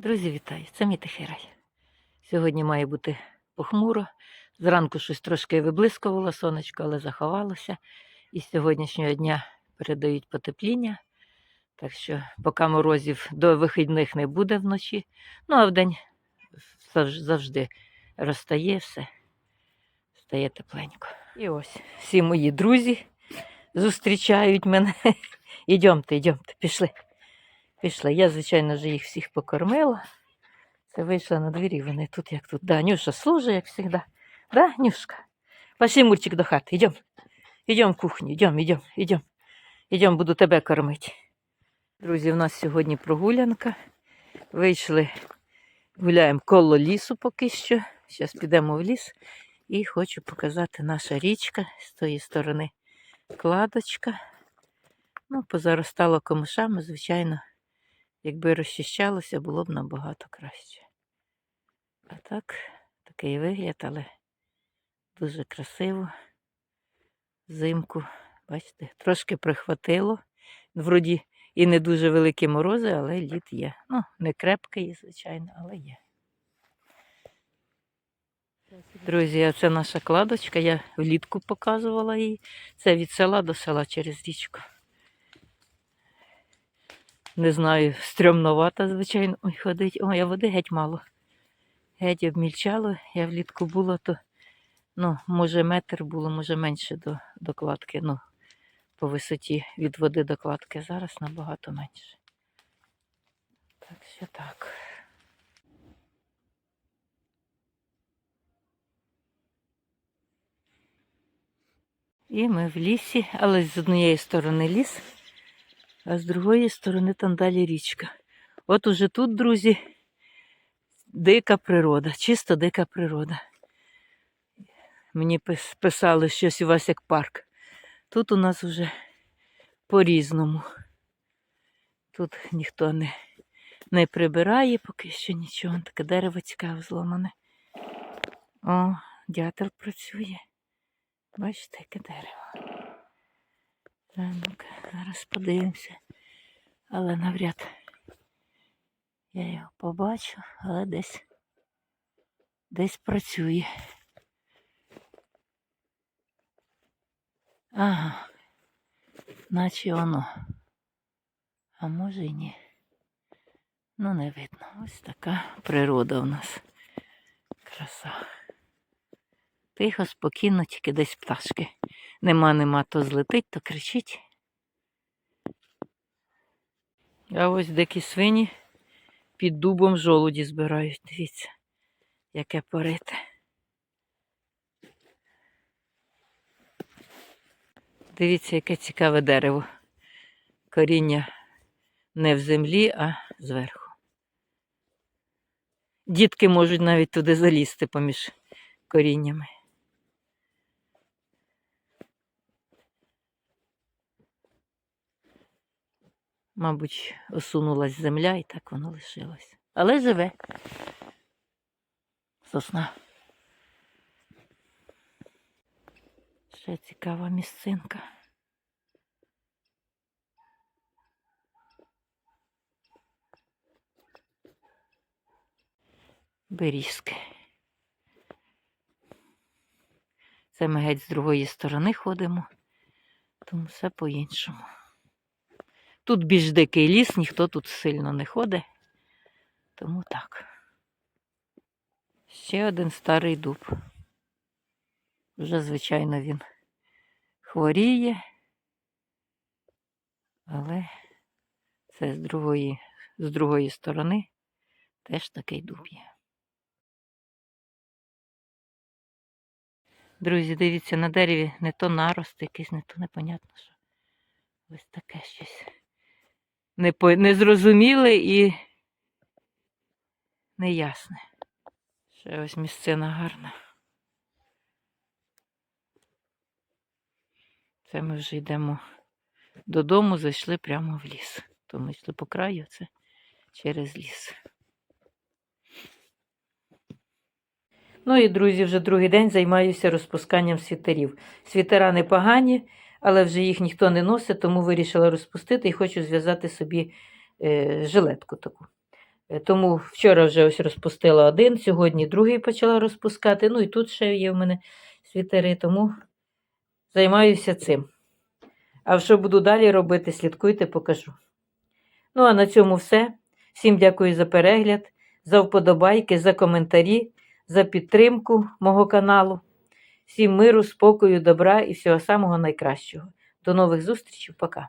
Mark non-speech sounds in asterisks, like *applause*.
Друзі, вітаю! Це мій тихий. Сьогодні має бути похмуро. Зранку щось трошки виблискувало сонечко, але заховалося. І з сьогоднішнього дня передають потепління. Так що, поки морозів до вихідних не буде вночі. Ну, а вдень завж- завжди розтає все, стає тепленько. І ось всі мої друзі зустрічають мене. *laughs* Ідемте, ідемте, пішли. Пішла. Я, звичайно, вже їх всіх покормила. Це вийшла на двір, і вони тут, як тут. Да, Нюша служить, як завжди. Да, Нюшка? Пошли, Мурчик, до хати. Йдем. Йдем в кухню, йдем, йдем, йдем. Йдем, буду тебе кормити. Друзі, в нас сьогодні прогулянка. Вийшли, гуляємо коло лісу поки що. Зараз підемо в ліс і хочу показати наша річка з тої сторони кладочка. Ну, позаростало камишами, звичайно. Якби розчищалося, було б набагато краще. А так, такий вигляд, але дуже красиво. Взимку, бачите, трошки прихватило. Вроді і не дуже великі морози, але лід є. Ну, не крепкий, звичайно, але є. Друзі, це наша кладочка. Я влітку показувала її. Це від села до села через річку. Не знаю, стрьомновата, звичайно. Ой, ходить. Ой, а води геть мало. Геть обмільчало. Я влітку була, то ну, може метр було, може менше до, до кладки. Ну, по висоті від води до кладки. Зараз набагато менше. Так що так. І ми в лісі, але з однієї сторони ліс, а з другої сторони там далі річка. От уже тут, друзі, дика природа, чисто дика природа. Мені писали щось у вас як парк. Тут у нас вже по-різному. Тут ніхто не, не прибирає, поки що нічого. Таке дерево цікаве зломане. О, дятел працює. Бачите, яке дерево. Так, ну-ка, зараз подивимося. Але навряд я його побачу, але десь десь працює. Ага, наче воно. А може й ні. Ну, не видно. Ось така природа в нас. Краса. Тихо, спокійно, тільки десь пташки. Нема, нема, то злетить, то кричить. А ось дикі свині під дубом жолуді збирають. Дивіться, яке порите. Дивіться, яке цікаве дерево. Коріння не в землі, а зверху. Дітки можуть навіть туди залізти поміж коріннями. Мабуть, осунулась земля і так воно лишилось. Але живе. Сосна. Ще цікава місцинка. Берізки. Це ми геть з другої сторони ходимо, тому все по-іншому. Тут більш дикий ліс, ніхто тут сильно не ходить. Тому так. Ще один старий дуб. Вже, звичайно, він хворіє, але це з другої, з другої сторони теж такий дуб є. Друзі, дивіться, на дереві не то нарост якийсь, не то непонятно що. Ось таке щось непо- незрозуміле і неясне. Ще ось місцина гарна. Це ми вже йдемо додому, зайшли прямо в ліс. То ми йшли по краю, це через ліс. Ну і, друзі, вже другий день займаюся розпусканням світерів. Світера непогані, але вже їх ніхто не носить, тому вирішила розпустити і хочу зв'язати собі е, жилетку таку. Е, Тому вчора вже ось розпустила один, сьогодні другий почала розпускати. Ну і тут ще є в мене світери, тому займаюся цим. А що буду далі робити, слідкуйте, покажу. Ну, а на цьому все. Всім дякую за перегляд, за вподобайки, за коментарі, за підтримку мого каналу. Всім миру, спокою, добра і всього самого найкращого. До нових зустрічей. Пока.